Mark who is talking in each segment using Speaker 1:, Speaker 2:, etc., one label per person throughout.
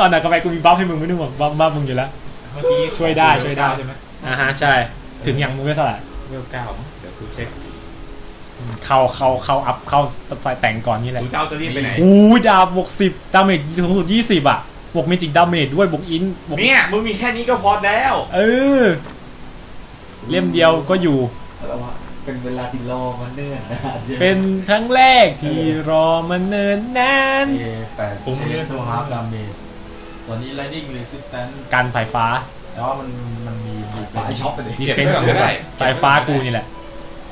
Speaker 1: เอาหน่ะก็ไปกูมีบัฟให้มึงไม่ต้องห่วงบัฟบัฟมึงอยู่แล้ว
Speaker 2: เมื่อกี้
Speaker 1: ช่วยได้ช่วยได้
Speaker 2: ใช่ไหม
Speaker 1: อ่าฮะใช่ ถึงอย่างมึงไม่เท่าไหร่
Speaker 2: เวลเก้ามั้งเดี๋ยวกูเช็ค
Speaker 1: เข้าเข้าเข้าอัพเข้าใส่แต่งก่อนนี่แหละ
Speaker 2: กูจะเอาตัวนี้ไปไหน
Speaker 1: อู้ยดาบบวกสิบดาเมจสูงสุดยี่สิบอะบวกเมจิกดาเมจด้วยบวกอินบวก
Speaker 2: เนี่ยมึงมีแค่นี้ก็พอแล้ว
Speaker 1: เออ เล่มเดียวก็อยู่
Speaker 3: แล้วว่าเป็นเวลาที่รอมาเนิ่นนานใช่ไหม
Speaker 1: เป็นครั้งแรกที่รอมันเนินนาน
Speaker 3: เอแปดเซนโทฮาร์ฟดาเมจ ตอนนี้ Lightning Resistance
Speaker 1: การสายฟ้า
Speaker 3: แต่ว่ามันมันมีมีสายช็อปไปเลย
Speaker 1: ดี
Speaker 2: เก็บ
Speaker 1: เฟน
Speaker 2: ไว้ก่อน
Speaker 1: ซ์
Speaker 2: ก็ได้
Speaker 1: สายฟ้ากูนี่แหละ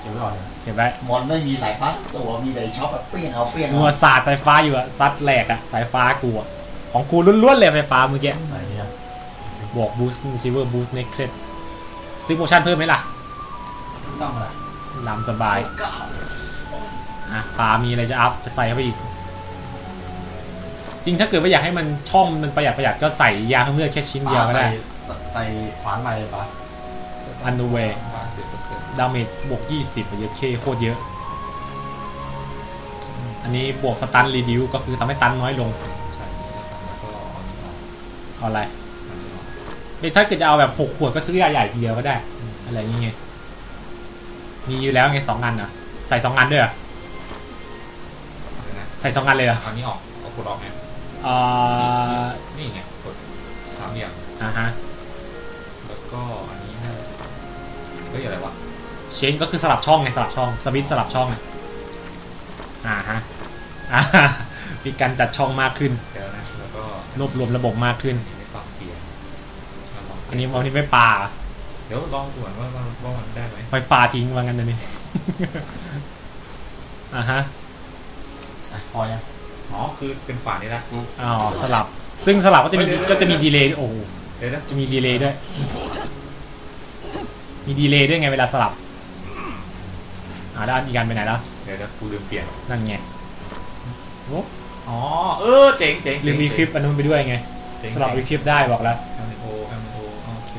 Speaker 3: เก็บไว้ก่อน
Speaker 1: เก็บไว้
Speaker 3: มอนไม่มีสายพลาสตัวมีแต่ช็อปแบบเปรี้ยงเอาเปรี้ยง
Speaker 1: มั
Speaker 3: เอา
Speaker 1: วศาสตร์สายฟ้าอยู่อะซัดแหลกอะสายฟ้ากูอะของกูล้วนๆเลยไฟฟ้าเมื่อกี้
Speaker 3: ใส่เนี่ย
Speaker 1: บวกบูสต์ซิลเวอร์บูสต์เนคเคลซื้อโมชั่นเพิ่มไหมล่ะ
Speaker 3: ต้องอะไร
Speaker 1: ลำสบายอะปามีอะไรจะอัพจะใส่เข้าไปอีก จริงถ้าเกิดว่าอยากให้มันช่องมันประหยัดประหยัดก็ใส่ยาเพิ่มเลือดแค่ชิ้นเดียวก็ได้
Speaker 3: ใส่ใส่ขวานไปปะ
Speaker 1: อันดูเว
Speaker 2: บ้านสิบเปอร์เซ็นต์
Speaker 1: ดาเมจบวก 20อะเยอะเคโคตรเยอะ อันนี้บวกสตันรีดิวก็คือทำให้ตันน้อยลง
Speaker 2: ใช่แล้วก็เอานี่ออก
Speaker 1: เอาอะไร
Speaker 2: เอานี่ออก
Speaker 1: เอ้ยถ้าเกิดจะเอาแบบหกขวดก็ซื้อยาใหญ่ทีเดียวก็ได้ อะไรอย่างเงี้ยมีอยู่แล้วไงสองอันอะ ใส่สองอันด้วยเหรอ
Speaker 2: เดี๋ยวนะ
Speaker 1: ใส่สองอันเลยเหรอ
Speaker 2: เอานี่ออกเอากดออกไง
Speaker 1: อ่า
Speaker 2: นี่ไงกดสามเหลี่ยม
Speaker 1: อ่าฮะ
Speaker 2: แล้วก็อันนี้น่าเฮ้ยอะไรวะ
Speaker 1: เชนก็คือสลับช่องไงสลับช่องสวิตช์สลับช่องอะอ่าฮะอ่าฮะมีการจัดช่องมากขึ้น
Speaker 2: เดี๋ยวนะแล้วก็
Speaker 1: รวบรวมระบบมากขึ้น
Speaker 2: อันนี้ไม่ต้องเปลี่ยนเราลง
Speaker 1: อันนี้อันนี้ไม่ปลา
Speaker 2: เดี๋ยวลองดูก่อนว่าว่าว่ามันได้ไหม
Speaker 1: ไปปลาทิ้งว่างั้นนะนี่ อ่าฮะ
Speaker 3: อะพอยัง
Speaker 2: อ๋อคือเป็นฝานี่ละ
Speaker 1: อ๋อสลับ ซึ่งสลับก็จะมีก็จะมีดีเลย์โอ้โห
Speaker 2: เดี๋ยวนะ
Speaker 1: จะมีดีเลย์ด้วย มีดีเลย์ด้วยไงเวลาสลับอ่าแล้วอีกการไปไหนแล้ว
Speaker 2: เดี๋ยวนะกูลืมเปลี่ยน
Speaker 1: นั่นไง
Speaker 2: อ๋อเออเจ๋งเจ๋ง
Speaker 1: ลืมรีคลิปอันนู้นไปด้วยไง
Speaker 2: เจ๋ง
Speaker 1: สลับรีคลิปได้บอกแล้ว
Speaker 2: แอมโอแอมโอโอเค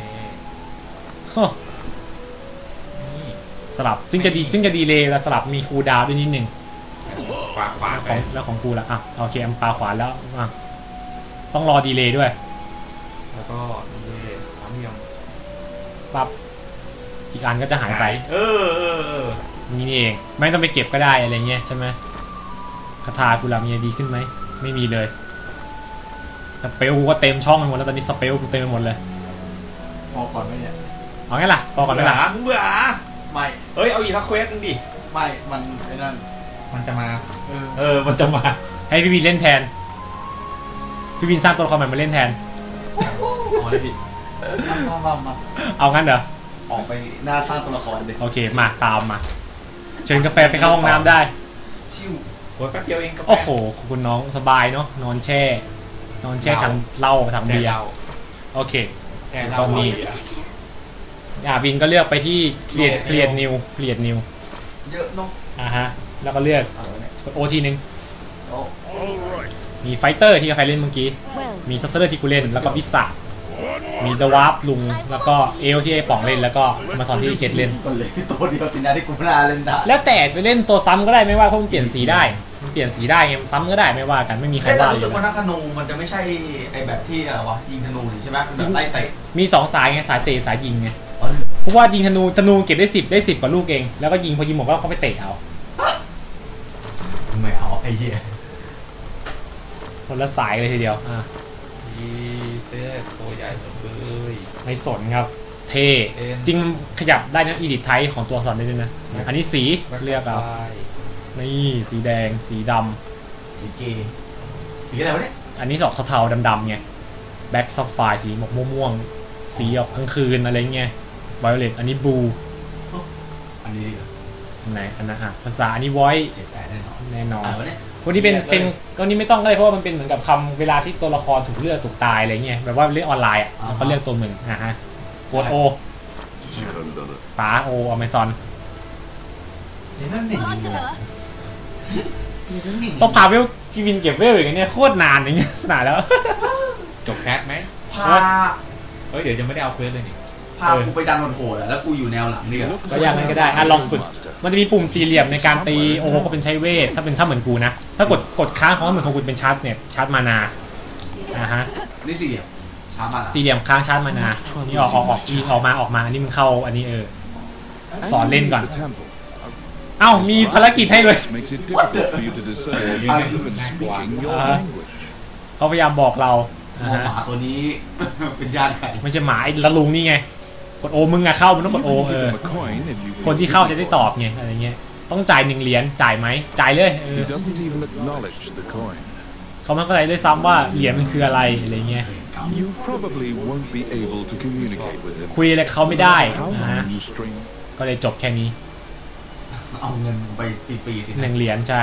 Speaker 1: ฮะ
Speaker 2: นี่
Speaker 1: สลับซึ่งจะดีซึ่งจะดีเลย์เวลาสลับมีคูลดาวน์ด้วยนิดหนึ่ง
Speaker 2: ขวาขวา
Speaker 1: แล้ว
Speaker 2: ไป
Speaker 1: ของแล้วของกูละอะโอเคอัมปาขวาแล้วอะต้องรอดีเลย์ด้วย
Speaker 2: แล้วก็นี่เลยสามเหลี่ยม
Speaker 1: ปั๊บอีกอันก็จะหายไป
Speaker 2: เออเออเออ
Speaker 1: นี่นี่เองไม่ต้องไปเก็บก็ได้อะไรเงี้ยใช่ไหมคาถากูล่ะมีอะไรดีขึ้นไหมไม่มีเลยสเปลกูก็เต็มช่องไปหมดแล้วตอนนี้สเปลกูเต็มไปหมดเลย
Speaker 3: พอก่อนไหมเนี่ย
Speaker 1: เอางั้นล่ะพอก่อนไหม
Speaker 2: เบื่อ
Speaker 1: ล่ะ
Speaker 2: มึงเบื่อ
Speaker 3: ไม่
Speaker 2: เฮ้ยเอาอีกทักเควสนึงดิ
Speaker 3: ไม่มันไอ้นั่น
Speaker 2: มันจะมา
Speaker 3: เออ
Speaker 1: เออ มันจะมา ให้พี่วินเล่นแทน พี่วินสร้างตัวละครใหม่มาเล่นแทน
Speaker 3: อ๋อเลยผิดมามามา
Speaker 1: เอางั้นเหรอ
Speaker 3: ออกไปหน้าสร้างตัวละครเลย
Speaker 1: โอเค มาตามมา เชิญกาแฟไปเข้าห้องน้ำได้
Speaker 3: ชิว
Speaker 2: โอ้ยแป๊บเดียวเองก็
Speaker 1: โอ้โห คุณน้องสบายเนาะ นอนแช่ นอนแช่ถังเหล้าถัง
Speaker 2: แช่
Speaker 1: เบีย
Speaker 2: เห
Speaker 1: ร์
Speaker 2: ล้า
Speaker 1: โอเค
Speaker 2: แช่เห
Speaker 1: ต
Speaker 2: ล้า
Speaker 1: อนนี้ อ่าวินก็เลือกไปที่เคลียดเคลียดนิวเคลียดนิว
Speaker 3: เยอะเนาะ
Speaker 1: อ่าฮะ แล้วก็เลือก
Speaker 3: เอาเนี่ย
Speaker 1: กดโอทีนึง
Speaker 3: โอ้
Speaker 1: มีไฟเตอร์ที่กาแฟเล่นเมื่อกี้
Speaker 4: Well,
Speaker 1: มีซัสเซอร์ที่กูเล่น แล้วก็วิสามีเดวาร์ปลุง แล้วก็เอลที่ไอป๋องเล่น แล้วก็มาสอนที่เกตเล่น
Speaker 3: ก็เลยตัวเดียวสินะที่กูไม่น่าเล่นได้
Speaker 1: แล้วแต่จะเล่นตัวซ้ำก็ได้ไม่ว่าเพราะมันเปลี่ยนสีได้ มันเปลี่ยนสีได้ไงซ้ำก็ได้ไม่ว่ากันไม่มีใคร
Speaker 3: แต่
Speaker 1: ว่าอ
Speaker 3: รู้สึ
Speaker 1: ยู่
Speaker 3: กว่า
Speaker 1: แล้ว
Speaker 3: นักธนูมันจะไม่ใช่ไอ้แบบที่อะไรวะยิงธนูนี่ใช่ไหมมันแบบไล่เตะ
Speaker 1: มีสองสายไงสายเตะสายยิงไง
Speaker 3: อ๋อ
Speaker 1: เพราะว่ายิงธนูธนูเก็บได้สิบได้สิบกว่าลูกเอง แล้วก็ยิงพอยิงหมดก็เข้าไปเตะเอา
Speaker 3: ไม่ เอาไอ้เหี้ย
Speaker 1: คนละสายเลยทีเดียวอะ
Speaker 2: อีเซตตัวใหญ่หมดเลย
Speaker 1: ไม่สนครับ เท่
Speaker 2: เอ็น
Speaker 1: จริงขยับได้นะอีดิทไทของตัวสอนได้ด้วยนะ อันนี้สีเลือกเอานี่สีแดงสีดำ
Speaker 3: สีเกย์สีอะไรวะเนี่ย
Speaker 1: อันนี้สอกเทาๆดำๆไงแบ็กซัฟไฟสีหมกม่วงๆสีออกกลางคืนอะไรเงี้ยไวโอเลตอันนี้บลู
Speaker 3: อันนี้ดีกว่า
Speaker 1: อัน ไหนอันนั้นอะภาษาอันนี้ไว
Speaker 3: เจ็ดแปดแน่นอน
Speaker 1: แน่นอน
Speaker 3: อ่าวะเนี่ย
Speaker 1: วันนี้เป็นเป็นก็นี้ไม่ต้องก็ได้เพราะว่ามันเป็นเหมือนกับคำเวลาที่ตัวละครถูกเลือกถูกตายอะไรเงี้ยแบบว่าเล่นออนไลน์อะเราก็เลือกตัวมึงอะฮะกดโอป๋าโออเมซอน
Speaker 3: นี่นั่นหนึ่งนี่นะนี่นั่นหนึ่ง
Speaker 1: ต้องพาเวลกีวินเก็บเวลอย่างเงี้ยโคตรนานอย่างเงี้ยสนาแล้ว
Speaker 2: จบแคสไหม
Speaker 3: พา
Speaker 2: เฮ้ยเดี๋ยวจะไม่ได้เอาเควสเลยนี่
Speaker 3: พากูไปดันโหดๆอะแล้วกูอยู่แนวหลังเนี่ย
Speaker 1: ก็อย่างนั้นก็ได้อะลองฝึก มันจะมีปุ่มสี่เหลี่ยมในการตีโอก็เป็นใช้เวท ถ้าเป็นถ้าเหมือนกูนะ ถ้ากดกดค้างของเหมือนของกูเป็นชาร์จเนี่ยชาร์จมานาอ่าฮะ
Speaker 3: นี่สี่เหลี่ยมช้ามาละ
Speaker 1: สี่เหลี่ยมค้างชาร์จมานานี่ออกออกออกยิงออกมาออกมาอันนี้มันเข้าอันนี้เออ
Speaker 4: As
Speaker 1: Sỏ
Speaker 4: you
Speaker 1: lên
Speaker 4: leave
Speaker 1: ก่อน
Speaker 4: the temple,
Speaker 1: เอ้ามีภารกิจให้เลย
Speaker 4: this makes it difficult for you to discern who's even speaking your
Speaker 1: Uh-huh.
Speaker 4: language.
Speaker 1: เขาพยายามบอกเรา
Speaker 3: ม
Speaker 1: อ่า
Speaker 3: อง
Speaker 1: ฮะ
Speaker 3: หมาตัวนี้เป็นญาติใคร
Speaker 1: ไม่ใช่หมาไอ้ละลุงนี่ไง กดโอมึงอะเข้ามึงต้องก
Speaker 4: You
Speaker 1: ดโอ
Speaker 4: can
Speaker 1: เอ
Speaker 4: give
Speaker 1: อ
Speaker 4: him a coin if you
Speaker 1: คน
Speaker 4: feel
Speaker 1: ที่เข้าจะ
Speaker 4: good
Speaker 1: ได้
Speaker 4: to
Speaker 1: ตอบไงอะไรเงี้ยต้องจ่ายหนึ่งเหรียญจ่ายไหมจ่ายเลยเอ
Speaker 4: offer.
Speaker 1: อ
Speaker 4: He doesn't even acknowledge the coin.
Speaker 1: เขาไม่เข้าใจด้วยซ้ำว่าเหรียญมันคืออะไรอะไรเงี้ย
Speaker 4: You probably won't be able to communicate with him.
Speaker 1: คุยอะไรกับเขาไม่ได้
Speaker 4: How
Speaker 1: นะฮะ
Speaker 4: long you string
Speaker 1: ก็เลยจบแค่นี้
Speaker 3: เอาเงินไปฟรีๆสิ
Speaker 1: หนึ่งเหรียญใช่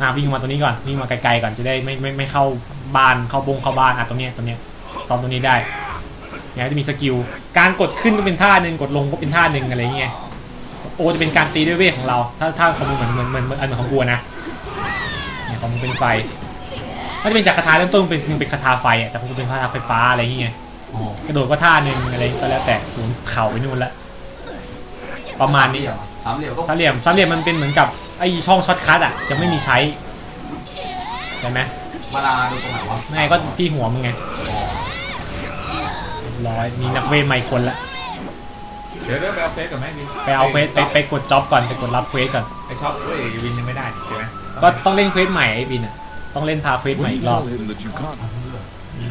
Speaker 1: อะวิ่งมาตรงนี้ก่อนวิ่งมาไกลๆก่อนจะได้ไม่ไม่ไม่เข้าบ้านเข้าบงเข้าบ้านอะตรงเนี้ยตรงเนี้ยซ้อมตรงนี้ได้เนี่ยจะมีสกิล การกดขึ้นก็เป็นท่าหนึ่งกดลงก็เป็นท่าหนึ่งอะไรเงี้ยโอจะเป็นการตีด้วยเวทของเรา ถ้าถ้าของมึงเหมือนเหมือนเหมือนเหมือนอันเหมือนของกูนะเนี่ยของมึงเป็นไฟถ้าจะเป็นจากคาถาเริ่มต้นเป็นมึงเป็นคาถาไฟอะแต่ของกูเป็นคาถาไฟฟ้าอะไรเงี้ย
Speaker 3: โอ้
Speaker 1: กระโดดก็ท่าหนึ่งอะไรก็แล้วแต่โหเข่าไปนู่นละประมาณนี้
Speaker 3: สามเหลี่ยมก็
Speaker 1: สามเหลี่ยมสามเหลี่ยมมันเป็นเหมือนกับไอช่องช็อตคัทอะยังไม่มีใช้ใช่ไหม
Speaker 3: มานาดูตรงไหนวะ
Speaker 1: ไม่ก็ที่หัวมึงไงเรียบร้อยมีนักเวทใหม่คนละ
Speaker 2: เดี๋ยวเดี๋ยวไปเอาเฟสกับแม่วิน
Speaker 1: ไปเอาเควสไปไปกดจ็อบก่อนไปกดรับเควสก่อน
Speaker 2: ไอชอบเว้ยวินยังไม่ได้ใช่ไหม
Speaker 1: ก็ต้องเล่นเควสใหม่ไอ้บินอะต้องเล่นพาเควสใหม่
Speaker 4: When
Speaker 1: อี
Speaker 4: you
Speaker 1: กรอบ
Speaker 4: tell him that you can't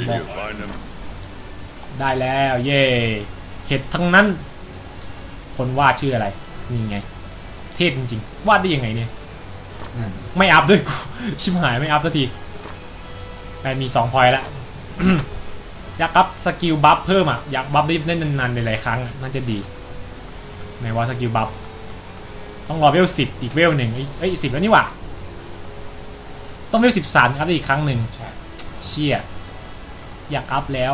Speaker 1: บอกได้แล้วเย่เห็ดทั้งนั้น คนวาดชื่ออะไร นี่ไง เทพจริงๆ วาดได้ยังไงเนี่ย
Speaker 3: นั่น
Speaker 1: ไม่อัพด้วยกู ชิบหายไม่อัพสักทีไปมีสองพอยต์ละ อยากอัพสกิลบัฟเพิ่มอะอยากบัฟได้เล่นนานๆหลายๆครั้งอะน่าจะดีไหนว่าสกิลบัฟต้องรอเวลสิบอีกเวลหนึ่งเอ้ยเอ้ยสิบแล้วนี่หว่าต้องเวลสิบสามอัพได้อีกครั้งหนึ่ง
Speaker 2: ใช่
Speaker 1: เชี่ยอยากอัพแล้ว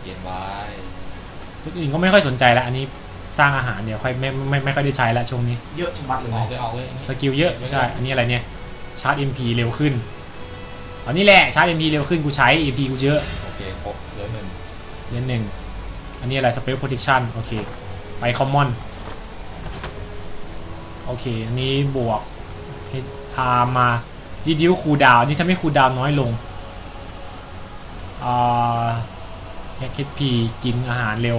Speaker 2: เขียนไว้
Speaker 1: ทุกอื่นก็ไม่ค่อยสนใจละอันนี้สร้างอาหารเดี๋ยวค่อยไม่ไม่ไม่ค่อยได้ใช้ละช่วงนี้
Speaker 3: เยอะชะมัดเลย
Speaker 2: อ
Speaker 3: นะ
Speaker 2: อกเลยออกเลยอย่างงี้
Speaker 1: สกิลเยอะใช่อันนี้อะไรเนี่ยชาร์จ MP เร็วขึ้นอันนี้แหละชาร์จ MP เร็วขึ้นกูใช้ MP กูเยอะ
Speaker 2: โอเคครบเหลือหนึ่ง
Speaker 1: เล่นหนึ่งอันนี้อะไร Spell Protection โอเค ไป Common โอเค อันนี้บวกพามาดีดิวคูดาวนี่ทำให้คูดาวน้อยลงอ่าแคทพีกินอาหารเร็ว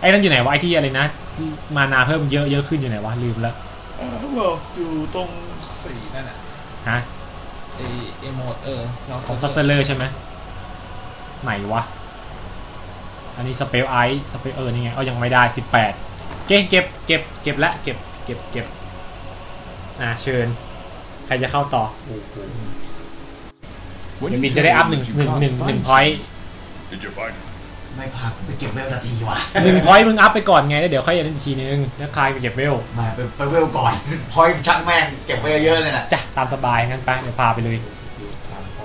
Speaker 1: ไอ้นั่นอยู่ไหนวะไอ้ที่อะไรนะที่มานาเพิ่มเยอะเยอะขึ้นอยู่ไหนวะลืมแล้ว
Speaker 2: เอออยู่ตรงสีนั่นน่ะ
Speaker 1: ฮะ
Speaker 2: ไอเอโมดเออ
Speaker 1: ของซัสเซอร์ใช่ไหมไหนวะ อันนี้สเปลไอซ์สเปลเออนี่ไงเอายังไม่ได้ 18 เก็บเก็บเก็บเก็บละเก็บเก็บเก็บอ่าเชิญ ใครจะเข้าต่อ
Speaker 4: when
Speaker 1: เดี๋ยว
Speaker 4: you
Speaker 1: บิน
Speaker 4: tell
Speaker 1: จะได้
Speaker 4: him
Speaker 1: อัพหนึ่ง
Speaker 4: that you
Speaker 1: หนึ่งหนึ่ง
Speaker 4: can't
Speaker 1: หนึ่ง
Speaker 4: find
Speaker 1: พอยต์
Speaker 3: ไม่พาไปเก็บเวลสักทีว่ะ
Speaker 1: หนึ่งพอยต์มึงอัพไปก่อนไงแล้วเดี๋ยวค่อยอันนั้นอีกทีนึงแล้วคลายไปเก็บเวล
Speaker 3: มาไปไปเวลก่อนพอยช่างแม่งเก็บไว้เยอะเลยน่ะ
Speaker 1: จ้ะตามสบายงั้นไปเดี๋ยวพาไปเลย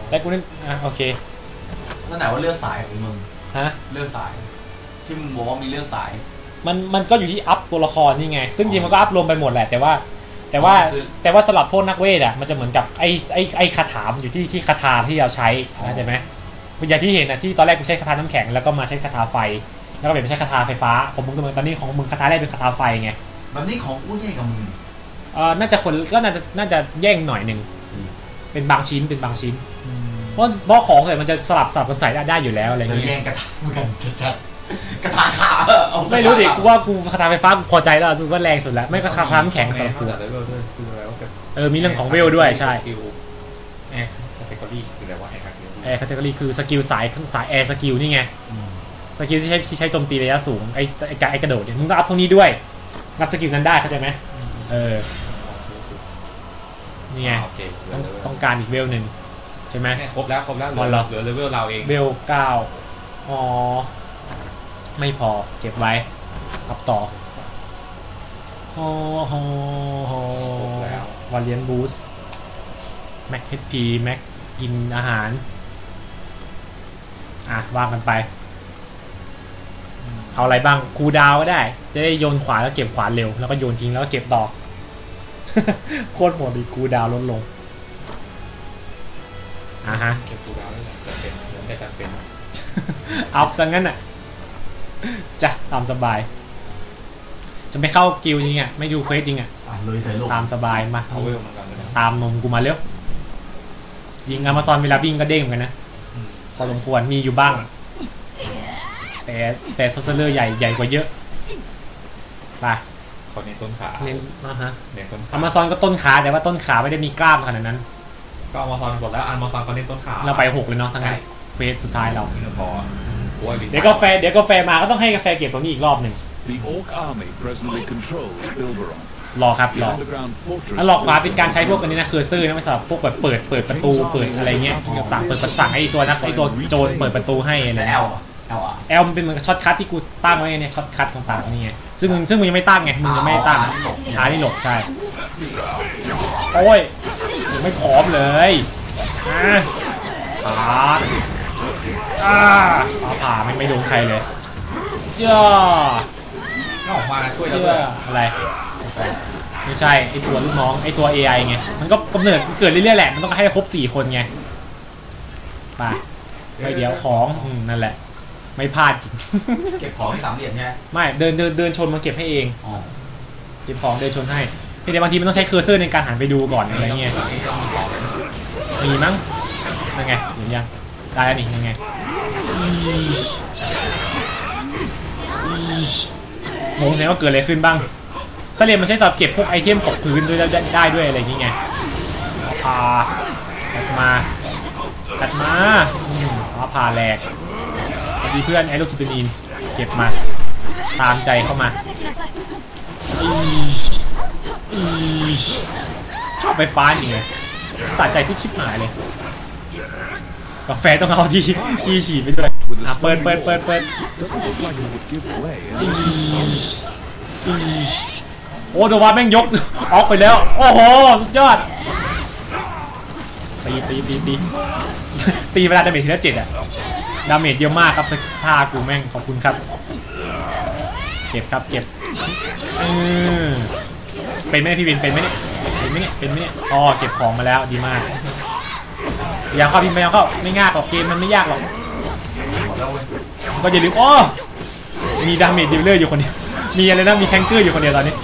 Speaker 1: แล้วกูนั่นอะโอเค
Speaker 3: นั่นไหนว่าเลือกสายของมึง
Speaker 1: ฮะ
Speaker 3: เลือกสาย ที่มึงบอกว่ามีเลือกสาย
Speaker 1: มันมันก็อยู่ที่อัพตัวละครนี่ไง ซึ่งจริงมันก็อัพรวมไปหมดแหละแต่ว่า แต่ว่า
Speaker 3: คือ
Speaker 1: แต่ว่าสำหรับพวกนักเวทอะมันจะเหมือนกับไอ้ไอ้ไอ้คาถามนอยู่ที่ที่คาถาที่เราใช้เข้าใจไหมอย่างที่เห็นอะที่ตอนแรกกูใช้คาถาน้ำแข็งแล้วก็มาใช้คาถาไฟ แล้วก็เปลี่ยนไปใช้คาถาไฟฟ้าของมึงก็เหมือนตอนนี้ของมึงคาถาแรกเป็นคาถาไฟไง
Speaker 3: แบบนี้ของกูแย่กับมึง
Speaker 1: เออน่าจะคนก็น่าจะน่าจะแย่งหน่อยหนึ่ง
Speaker 3: อืม
Speaker 1: เป็นบางชิ้นเป็นบางชิ้น เพราะเพราะของใส่มันจะสลับสลับกันใส่ได้ได้อยู่แล้วอะไร
Speaker 3: จะ
Speaker 1: เงี้
Speaker 3: แย่
Speaker 1: ย
Speaker 3: งกระทะเหมือนกันชัดๆ กระทะขาเอากะทะ
Speaker 1: ไม่รู้ดิ
Speaker 3: ขา
Speaker 1: กูว่ากูคาถาไฟฟ้ากูพอใจแล้วรู้สึกว่าแรงสุดแล้วไม่ก็คาถาน้ำแข็งสำหรับกู
Speaker 2: แต่เลเวลด้วยคืออะไรวะ
Speaker 1: เออมีเรื่องของเวลด้วยใช่
Speaker 2: สกิลแอร์แคตตากรีคืออะไรวะแอร์แคตตากรี
Speaker 1: แอร์คาตกรีคือสกิลสายสายแอร์สกิลนี่ไง
Speaker 3: อืม
Speaker 1: สกิลที่ใช้ที่ใช้โจมตีระยะสูงไอ้ไอ้กระไอ้กระโดดเนี่ยมึงก็อัพเท่านี้ด้วยงับสกิลนั้นได้เข้าใจไหมเออนี่ไง
Speaker 2: โอเคเหลื
Speaker 1: ต้อ
Speaker 2: องเลเวล
Speaker 1: ต้องการอีกเวลหนึ่งใช่ไหม
Speaker 2: เนี่ยครบแล้วครบแล้วเห
Speaker 1: อ๋อเห
Speaker 2: ลื
Speaker 1: ร
Speaker 2: อ
Speaker 1: อ
Speaker 2: เหลือเลเวลเราเอง
Speaker 1: เวลเก้าอ๋อ ไม่พอเก็บไว้อัพต่อโอ้โห
Speaker 2: ครบแล้ว
Speaker 1: วาเลียนบูสแม็กเฮดพีแม็กกินอาหาร อะว่างกันไป เอาอะไรบ้างคูลดาวน์ก็ได้ จะได้โยนขวาแล้วเก็บขวาเร็ว แล้วก็โยนทิ้งแล้วก็เก็บต่อโคตรโหดดีคูลดาวน์ลดลงอะฮะ
Speaker 2: เก็บกูดาวได้แต่เป็นเหมือนได้การเป็น
Speaker 1: เอาซะงั้นอะ จ้ะตามสบาย จะไม่เข้ากิลจริงอะ ไม่ดูเควสจริงอะ
Speaker 3: อะเลยใส่โลก
Speaker 1: ตามสบายมา
Speaker 2: เอาเวลมันก่อนก็ได้
Speaker 1: ตามนมกูมาเร็วยิงอ m ม z ซอนเวลาวิ่งก็เด้งเหมือนกันนะพอสมควรมีอยู่บ้าง แต่แต่โซเซอร์ใหญ่ใหญ่กว่าเยอะไป
Speaker 2: เขาเน้นต้นขา
Speaker 1: เน้นนะฮะ
Speaker 2: เน้นต้นขา
Speaker 1: อเมซอนก็ต้นขาแต่ว่าต้นขาไม่ได้มีกล้ามขนาดนั้น
Speaker 2: ก็อมาซอนบอกแล้วอันมาซอนเขาเน้นต้นขา
Speaker 1: เราไปหกเลยเนาะทั้งนั้น
Speaker 2: ใช่
Speaker 1: เฟสสุดท้ายเรา
Speaker 2: ถึงจะพอโอ้ย
Speaker 1: เดี๋ยวกาแฟเดี๋ยวกาแฟมาก็ต้องให้กาแฟเก็บตรงนี้อีกรอบหนึ่ง
Speaker 4: The Orc army presently controls Bilberon.
Speaker 1: รอครับ
Speaker 4: The
Speaker 1: รอ
Speaker 4: underground fortress.
Speaker 1: แล้วหลอกขวาเป็นการใช้พวกอันนี้นะเคอร์เซอร์นะไม่สำหรับพวกแบบเปิดเปิดประตูเปิดอะไรเงี้ยสั่งเปิดสั่งไอ้ตัวนักไอ้ตัวโจรเปิดประตูให้อะไร
Speaker 3: แล้ว
Speaker 1: เงี้ย
Speaker 3: L อะ L อะ
Speaker 1: แอลมันเป็นเหมือนกับช็อตคัทที่กูตั้งไว้เนี่ยช็อตคัทต่างๆนี่ไงซึ่งมึงซึ่งมึงยังไม่ตั้งไงมึงยังไม่ได้ตั้งหาที่หลบใช่โอ้ยยังไม่พร้อมเลยอะขาด อ่าฟ้าผ่าไม่ไม่โดนใครเลยเจ้า
Speaker 2: ก็ออกมาช่วยเรา
Speaker 1: เชื่
Speaker 2: ด้
Speaker 1: อ
Speaker 2: วย
Speaker 1: อะไร ไม่ใช่ไอตัวลูกน้องไอตัว AI ไง มันก็กำเนิดเกิดเรื่อยๆแหละ มันต้องให้ครบสี่คนไงไปไม่เดี๋ยวของอืมนั่นแหละ ไม่พลาดจริง
Speaker 3: เก็บของที่สามเหลี่ยมใช่ไหม
Speaker 1: ไม่เดินเดินเดินชนมาเก็บให้เอง
Speaker 3: อ๋อ
Speaker 1: เก็บของเดินชนให้เพียงแต่บางทีมันต้องใช้เคอร์เซอร์ในการหันไปดูก่อนอะไรเงี้ย
Speaker 3: ต้องมีของเลย
Speaker 1: มีมั้งนั่นไงเห็นยัง ได้แล้วนี่ยังไงงงเลยว่าเกิดอะไรขึ้นบ้างสเลมมันใช้สำหรับเก็บพวกไอเทมตกพื้นด้วยได้ได้ด้วยอะไรอย่างเงี้ยพาจัดมาจัดมาอืมเอาพาแหลกสวัสดีเพื่อนไอโรคิตนีนเก็บมา ตามใจเข้ามาอีอีชอบไฟฟ้าจริงเลยสะใจซิบชิบหายเลย กาแฟต้องเอาที่ที่ฉีดไปด้วยอะเปิดเปิดเปิดเปิด
Speaker 4: Looked like it would give way.
Speaker 1: อีอีโอ้โดว่าแม่งยกออกไปแล้ว โอ้โห สุดยอด ตีตีตีตีตีเวลาดาเมจทีละเจ็ดอะดาเมจเยอะมากครับสักท่ากูแม่งขอบคุณครับ เก็บครับเก็บเออเป็นไหมเนี่ยพี่วินเป็นไหมเนี่ยเป็นไหมเนี่ยเป็นไหมเนี่ยอ๋อเก็บของมาแล้วดีมาก พยายามเข้าพิมพ์พยายามเข้าไม่ง่ายหรอกเกมมันไม่ยากหรอก
Speaker 3: หมดแล้วเว้ย
Speaker 1: ก็อย่าลืมอ๋อมีดาเมจดิลเลอร์อยู่คนเดียวมีอะไรนะมีแทงเกอร์อยู่คนเดียวตอนนี้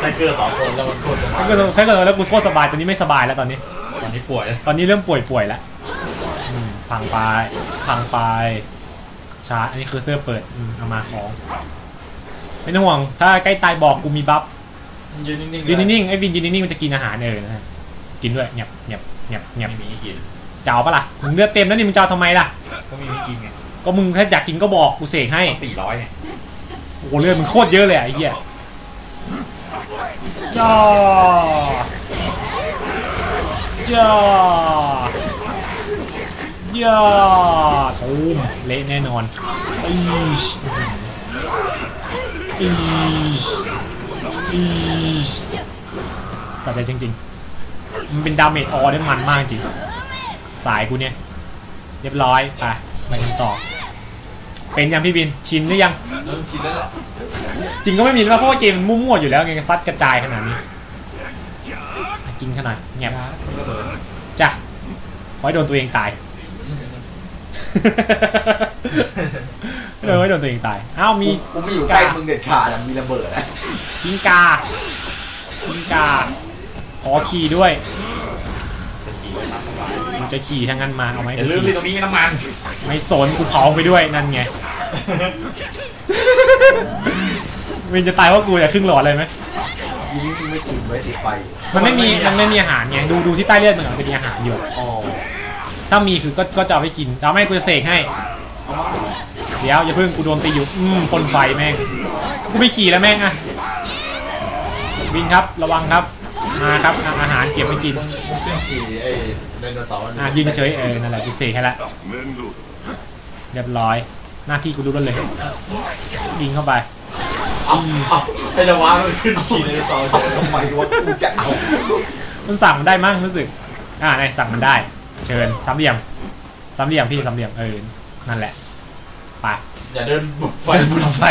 Speaker 3: ไทเกอร์สองคนแล้วมันโคตรสบาย
Speaker 1: แทงเกอร์แทงเกอร์แล้วกูโคตรสบายตอนนี้ไม่สบายแล้วตอนนี้
Speaker 2: ตอนนี้ป่วย
Speaker 1: ตอนนี้เริ่มป่วยป่วยๆแล้วอืมพังไปพังไปชาร์จอันนี้คือเสื้อเปิดอืมเอามาของ ไม่ต้องห่วงถ้าใกล้ตายบอกกูมีบัฟ
Speaker 3: ยืนนิ่งๆ
Speaker 1: ยืนนิ่งๆไอ้วินยืนนิ่งๆมันจะกินอาหารเออนะฮะ กินด้วยเงียบเงียบเงียบเงียบ
Speaker 2: ไม่มีให้กิน
Speaker 1: จะเอาปะล่ะมึงเลือดเต็มแล้วนี่มึงจะเอาทำไมล่ะ
Speaker 2: ก็มีให้กินไง
Speaker 1: ก็มึงถ้าอยากกินก็บอกกูเสกให้
Speaker 2: สี่ร้อยไง
Speaker 1: โอ้โหเลือดมึงโคตรเยอะเลยอะไอ้เหี้ยจ้าจ้าย่าตูมเละแน่นอนอีชอีชอีชสะใจจริงๆ มันเป็นดาเมจออได้มันมากจริง สายกูเนี่ย เรียบร้อย ไปไปกันต่อ เป็นยังพี่วิน ชินหรือยัง
Speaker 3: เริ่มชินแล้วแหละ
Speaker 1: จริงก็ไม่มีแล้วเพราะว่าเกมมันมั่วๆอยู่แล้วไงซัดกระจายขนาดนี้อะกินขนาดเงียบจ้ะขอให้โดนตัวเองตายเลยให้โดนตัวเองตาย อ้าวมี
Speaker 3: กูไม่อยู่ใกล้มึงเด็ดขาดอะมีระเบิดอะ
Speaker 1: กิงกากิงกา ขอขี่ด้วย
Speaker 2: จะขี่ไปตามสบาย
Speaker 1: มึงจะขี่ทางนั้นมาเอาไหม
Speaker 2: อย่าลืมที่ตรงนี้มีน้ำมัน
Speaker 1: ไม่สนกูเผาไปด้วยนั่นไงวินจะตายเพราะกูจะครึ่งหลอดเลยไหม
Speaker 3: ยิงนี่ไม่กินไว้ติดไฟ
Speaker 1: มันไม่มีมันไม่มีอาหารไงดูดูที่ใต้เลือดมึงอะมันจะมีอาหารอยู่
Speaker 3: อ๋อ
Speaker 1: ถ้ามีคือก็ก็จะเอาไปกินจะเอาไม่กูจะเสกให้ เดี๋ยวอย่าเพิ่งกูโดนตีอยู่อืมพ่นไฟแม่งกูไม่ขี่แล้วแม่งอะวินครับระวังครับ มาครับอะอาหารเก็บไว้กิน
Speaker 3: เครื่องขี่ไอ้ไดโนเสาร์
Speaker 1: อะยืนเฉยๆเออนั่นแหละกูเสกให้ละเรียบร้อย หน้าที่กูรู้กันเลยยิงเข้าไป
Speaker 3: เอาเอาไอ้ระวามันขึ้นขี่ไดโนเสาร์เฉยทำไมวะกูจะเอา
Speaker 1: มันสั่งมันได้มั้งรู้สึก อ่าไหนสั่งมันได้ เชิญสามเหลี่ยมสามเหลี่ยมพี่สามเหลี่ยมเออนั่นแหละไป
Speaker 3: อย่าเดินบุกไฟ
Speaker 1: ไฟบุญไฟ